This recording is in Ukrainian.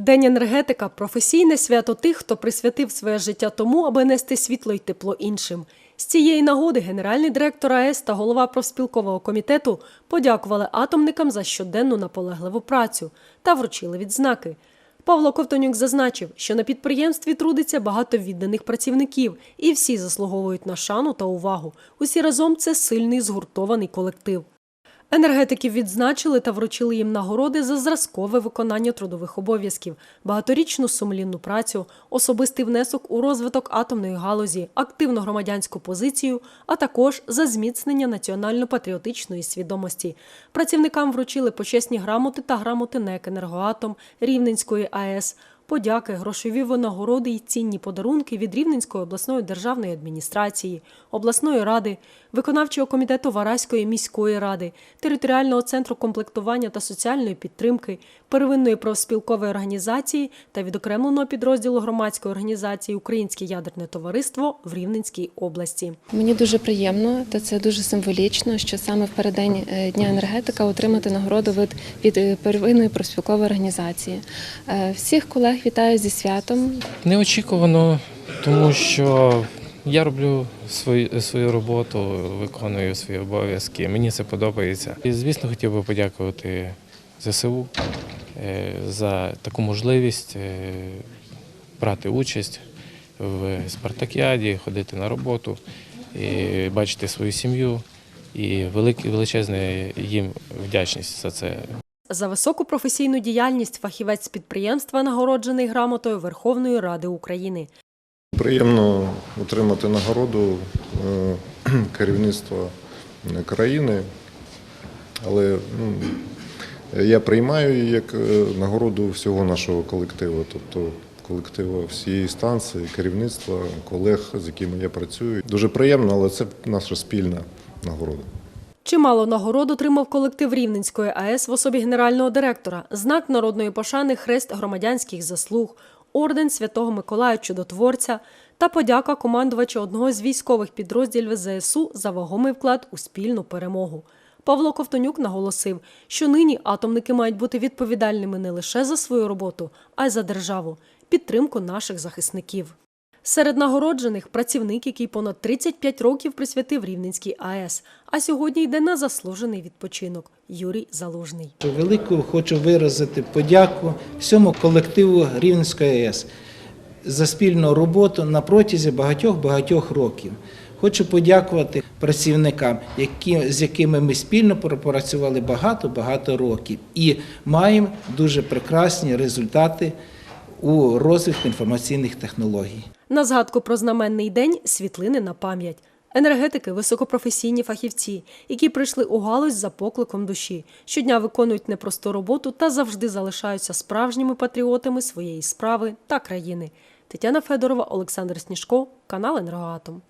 День енергетика професійне свято тих, хто присвятив своє життя тому, аби нести світло й тепло іншим. З цієї нагоди генеральний директор АЕС та голова профспілкового комітету подякували атомникам за щоденну наполегливу працю та вручили відзнаки. Павло Ковтонюк зазначив, що на підприємстві трудиться багато відданих працівників, і всі заслуговують на шану та увагу. Усі разом це сильний згуртований колектив. Енергетиків відзначили та вручили їм нагороди за зразкове виконання трудових обов'язків, багаторічну сумлінну працю, особистий внесок у розвиток атомної галузі, активну громадянську позицію, а також за зміцнення національно-патріотичної свідомості. Працівникам вручили почесні грамоти та грамоти НЕК «Енергоатом», Рівненської АЕС, подяки, грошові винагороди і цінні подарунки від Рівненської обласної державної адміністрації, обласної ради, виконавчого комітету Вараської міської ради, територіального центру комплектування та соціальної підтримки, первинної профспілкової організації та відокремленого підрозділу громадської організації Українське ядерне товариство в Рівненській області. Мені дуже приємно та це дуже символічно, що саме в переддень е, Дня енергетика отримати нагороду від, від е, первинної профспілкової організації. Е, Всіх колег вітаю зі святом. Неочікувано, тому що я роблю свою, свою роботу, виконую свої обов'язки. Мені це подобається. І, звісно, хотів би подякувати ЗСУ е, за таку можливість е, брати участь в спартакіаді, ходити на роботу, і бачити свою сім'ю. І величезна їм вдячність за це. За високу професійну діяльність фахівець підприємства нагороджений грамотою Верховної Ради України. Приємно отримати нагороду е, керівництва країни, але ну, я приймаю її як е, нагороду всього нашого колективу, тобто колективу всієї станції, керівництва, колег, з якими я працюю. Дуже приємно, але це наша спільна нагорода. Чимало нагород отримав колектив Рівненської АЕС в особі генерального директора, знак народної пошани Хрест громадянських заслуг, орден Святого Миколая Чудотворця та подяка командувача одного з військових підрозділів ЗСУ за вагомий вклад у спільну перемогу. Павло Ковтонюк наголосив, що нині атомники мають бути відповідальними не лише за свою роботу, а й за державу, підтримку наших захисників. Серед нагороджених працівник, який понад 35 років присвятив Рівненській АЕС, а сьогодні йде на заслужений відпочинок Юрій Залужний. Велику хочу виразити подяку всьому колективу Рівненської АЕС за спільну роботу на протязі багатьох-багатьох років. Хочу подякувати працівникам, які, з якими ми спільно пропрацювали багато-багато років і маємо дуже прекрасні результати у розвитку інформаційних технологій. На згадку про знаменний день світлини на пам'ять. Енергетики високопрофесійні фахівці, які прийшли у галузь за покликом душі, щодня виконують непросту роботу та завжди залишаються справжніми патріотами своєї справи та країни. Тетяна Федорова, Олександр Сніжко, канал Енергоатом.